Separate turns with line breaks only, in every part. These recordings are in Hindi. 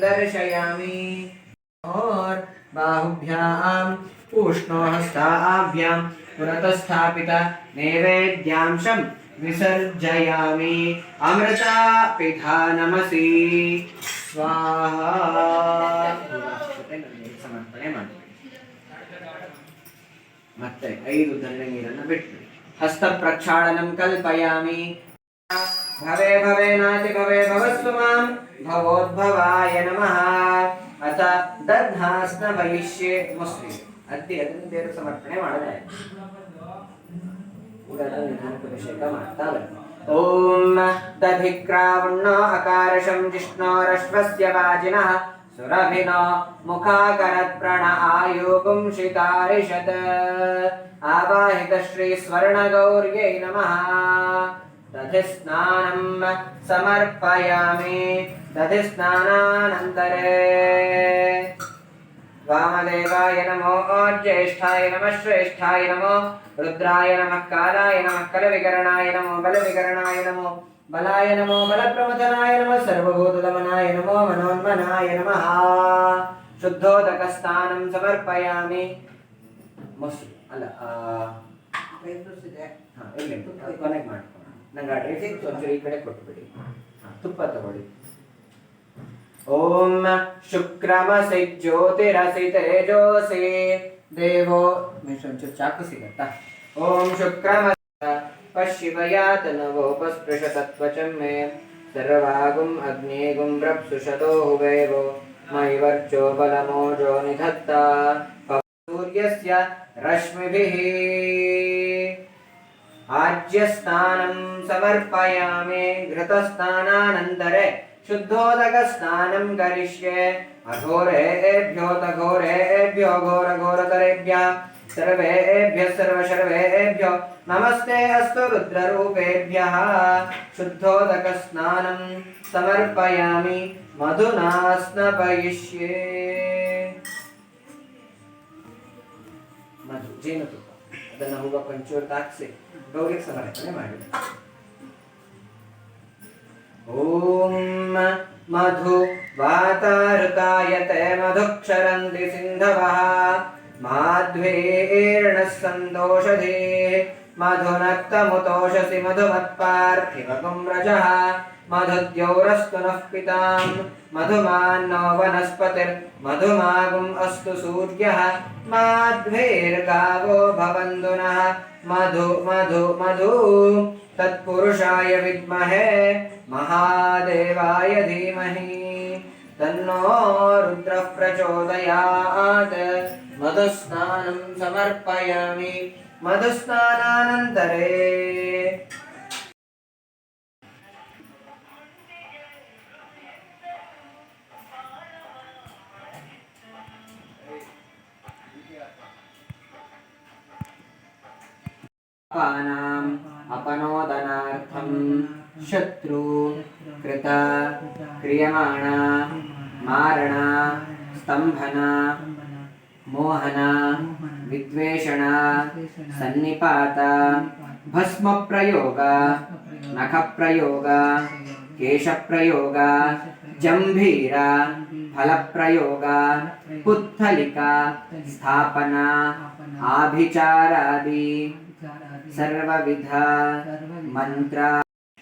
दर्शयामि और बाहुभ्याम् उष्णोहस्ताभ्यां पुरतस्थापित नैवेद्यांशं विसर्जयामि अमृता पिधानमसि स्वाहा ಸಮರ್ಪಣೆ ಮಾಡಿ ಮತ್ತೆ ಐದು ದಂಡೆ ನೀರನ್ನು ಬಿಟ್ಟು ಹಸ್ತ ಪ್ರಕ್ಷಾಳನಂ ಕಲ್ಪಯಾಮಿ ಭವೆ ಭವೆ ನಾತಿ ಭವೆ ಭವಸ್ವ ಮಾಂ ಭವೋದ್ಭವಾಯ ನಮಃ ಅಥ ದಧ್ನಾಸ್ನ ಭವಿಷ್ಯೆ ಮುಸ್ಲಿಂ ಅದ್ದಿ ಅದನ್ನು ದೇವರು ಸಮರ್ಪಣೆ ಮಾಡಿದೆ ಅಭಿಷೇಕ ಮಾಡ್ತಾರೆ ಓಂ ದಧಿಕ್ರಾವಣ್ಣ ಅಕಾರಶಂ ಜಿಷ್ಣೋರಶ್ವಸ್ಯ ವಾಜಿನಃ ಸುರಭಿನೋ ಮುಖಾಕರತ್ ಪ್ರಣ ಆಯುಗುಂಶಿತಾರಿಷತ್ ಆವಾಹಿತ ಶ್ರೀ ಸ್ವರ್ಣಗೌರ್ಯೈ ನಮಃ दधिस्नानं समर्पयामि दधिस्नानानन्तरे वामदेवाय नमो ज्येष्ठाय नमः श्रेष्ठाय नमो रुद्राय नमः कालाय नमः कलविकरणाय नमो बलविकरणाय नमो बलाय नमो बलप्रमथनाय नमः सर्वभूतदमनाय नमो मनोन्मनाय नमः शुद्धोदकस्नानं समर्पयामि ಮೊಸರು ಅಲ್ಲ ಆ, ಹಾ, ಇಲ್ಲಿ ಕೊನೆಗೆ ಮಾಡ್ಕೊಂಡು ನಂಗೆ ಆ ಡ್ರೆಸ್ಸಿಂಗ್ ಒಂಚೂರು ಈ ಕಡೆ ಕೊಟ್ಬಿಡಿ ತುಪ್ಪ ತಗೊಳ್ಳಿ. ಓಂ ಶುಕ್ರಮಸಿ ಜ್ಯೋತಿರಸಿ ತೇಜೋಸಿ. ದೇವೋ ಒಂಚೂರು ಚಾಕು ಸಿಗತ್ತಾ? ಓಂ ಶುಕ್ರಮ ಪಶ್ಚಿಮಯಾತನವೋಪಸ್ಪೃಶ ತತ್ವಚಂ ಮೇ ಸರ್ವಾಗುಂ ಅಗ್ನೇಗುಂ ರಪ್ಸುಷತೋ ಹುವೇವೋ. ಮೈ ವರ್ಚೋ ಬಲಮೋಜೋ ನಿಧತ್ತ. ಸೂರ್ಯಸ್ಯ ರಶ್ಮಿಭಿಃ आज्यस्नानं समर्पयामि घृतस्नानानन्तरे शुद्धोदकस्नानं करिष्ये अघोरेभ्यो तघोरेभ्यो घोरघोरतरेभ्यः सर्वेभ्यः सर्वशर्वेभ्यो नमस्ते अस्तु रुद्ररूपेभ्यः शुद्धोदकस्नानं समर्पयामि मधुना स्नपयिष्ये मधु जीनतु ಅದನ್ನು ಹೂವ ಕೊಂಚೂರು ತಾಕ್ಸಿ ಗೌರಿಗೆ ಸಮರ್ಪಣೆ ಮಾಡಿ ಓಂ ಮಧು ವಾತಾರುಕಾಯತೆ ಮಧುಕ್ಷರಂತಿ ಸಿಂಧವಃ ಮಾಧ್ವೇರ್ಣ ಸಂದೋಷಧೇ मधुनक्तमुतोषसि मधुमत्पार्थिवगुं रजः मधुद्यौरस्तु नः पितां मधुमान्नो वनस्पतिर्मधुमागुम् अस्तु सूर्यः माध्वेर्गावो भवन्तु नः मधु मधु मधु तत्पुरुषाय विद्महे महादेवाय धीमहि तन्नो रुद्रः प्रचोदयात् मधुस्नानं समर्पयामि मधुस्नानानन्तरे पानाम् अपनोदनार्थं शत्रु कृत क्रियमाणा मारणा स्तम्भना मोहना विद्वेषणा सन्निपात भस्मप्रयोग नखप्रयोग केशप्रयोग जम्भीर फलप्रयोग पुत्थलिका स्थापना आभिचारादि सर्वविधा मन्त्रा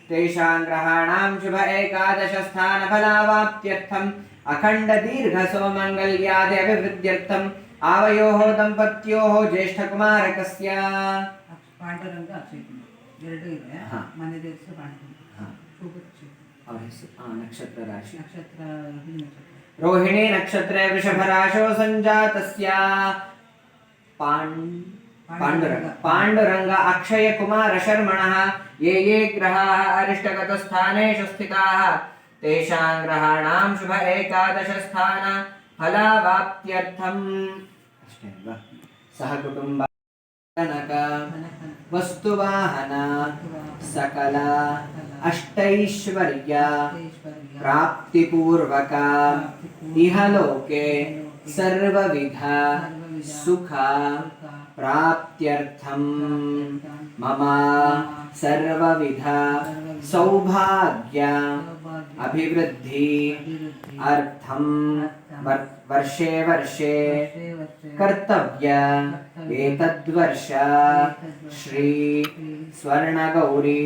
तेषां ग्रहाणां शुभ एकादशस्थानफलावाप्त्यर्थम् अखण्डदीर्घसोमङ्गल्यादि अभिवृद्ध्यर्थम् आवयोः दम्पत्योः ज्येष्ठकुमारकस्य
ಪಾಂಡುರಂಗ ಅಕ್ಷಯ ಕುಮಾರ್ ಎರಡು ಇದೆ
ಹಾ.
ಮನೆ ದೇವಸ ಪಾಂಡುರಂಗ
ಹಾ.
ಶುಭ ಅಕ್ಷಯ ಕುಮಾರ್.
ಅವ್ರ ಹೆಸರು ಆ, ನಕ್ಷತ್ರ ರಾಶಿ
ನಕ್ಷತ್ರ ರೋಹಿಣಿ ನಕ್ಷತ್ರ
रोहिणी नक्षत्रे वृषभराशो सञ्जातस्य पाण् पाण्डुरङ्ग पाण्डुरङ्ग अक्षय कुमार शर्मणः ये ये ग्रहाः अरिष्टगतस्थानेषु स्थिताः तेषां ग्रहाणां शुभ एकादशस्थान फलावाप्त्यर्थम्। सह कुटुम्ब वस्तुवाहन, सकल, अष्टैश्वर्य, प्राप्तिपूर्वक इहलोके सर्वविध, सुख मम सर्वविध, सौभाग्य
सौभाग्य
अभिवृद्धि
अभिवृद्धि
अर्थं वर्- वर्षे वर्षे कर्तव्य एतद्वर्ष श्री स्वर्णगौरी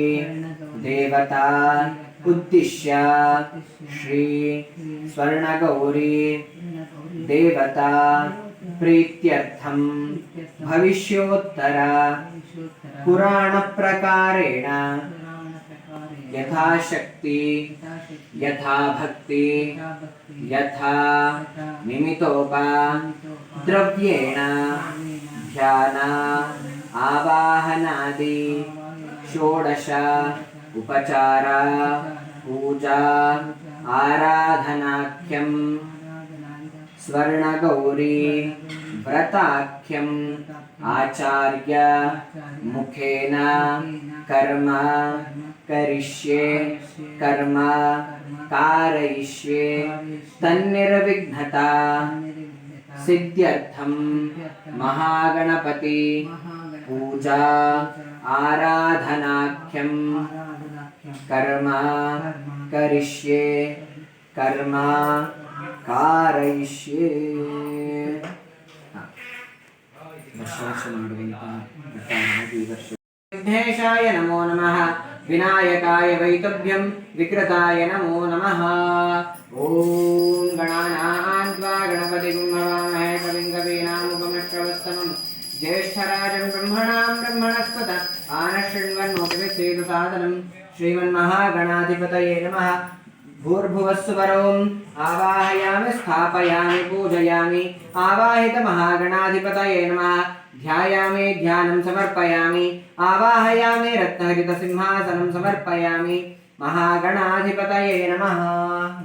देवता उद्दिश्य श्री स्वर्णगौरी देवता प्रीत्यर्थं भविष्योत्तर पुराणप्रकारेण यथाशक्ति यथा भक्ति यथा निमितोपा द्रव्येण ध्यान आवाहनादि षोडश उपचार पूजा आराधनाख्यं स्वर्णगौरी व्रताख्यम् आचार्य मुखेन कर्म करिष्ये, कर्म कारयिष्ये, तन्निर्विघ्नता सिद्ध्यर्थं महागणपति पूजा आराधनाख्यं कर्म करिष्ये, कर्म कारयिष्ये। విఘ్నేశాయ నమో నమ. వినాయకాయ వైతభ్యం విక్రతాయ నమో నమ. ఓం గణానాన్ ద్వా గణపతి గుంభవామహే కవిం కవీనాముపమశ్రవస్తమం జ్యేష్ఠరాజం బ్రహ్మణాం బ్రహ్మణస్పత ఆనశృణ్వన్మోకవిసేతుసాదనం శ్రీమన్మహాగణాధిపతయే నమ. भूर्भुवस्वरोम् आवाहयामि स्थापयामि पूजयामि आवाहितमहागणाधिपतये नमः ध्यायामि ध्यानं समर्पयामि आवाहयामि रत्नहरितसिंहासनं समर्पयामि महागणाधिपतये नमः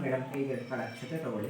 ಮೇಡಮ್ ಈಗ ಅಕ್ಷತೆ ತಗೊಳ್ಳಿ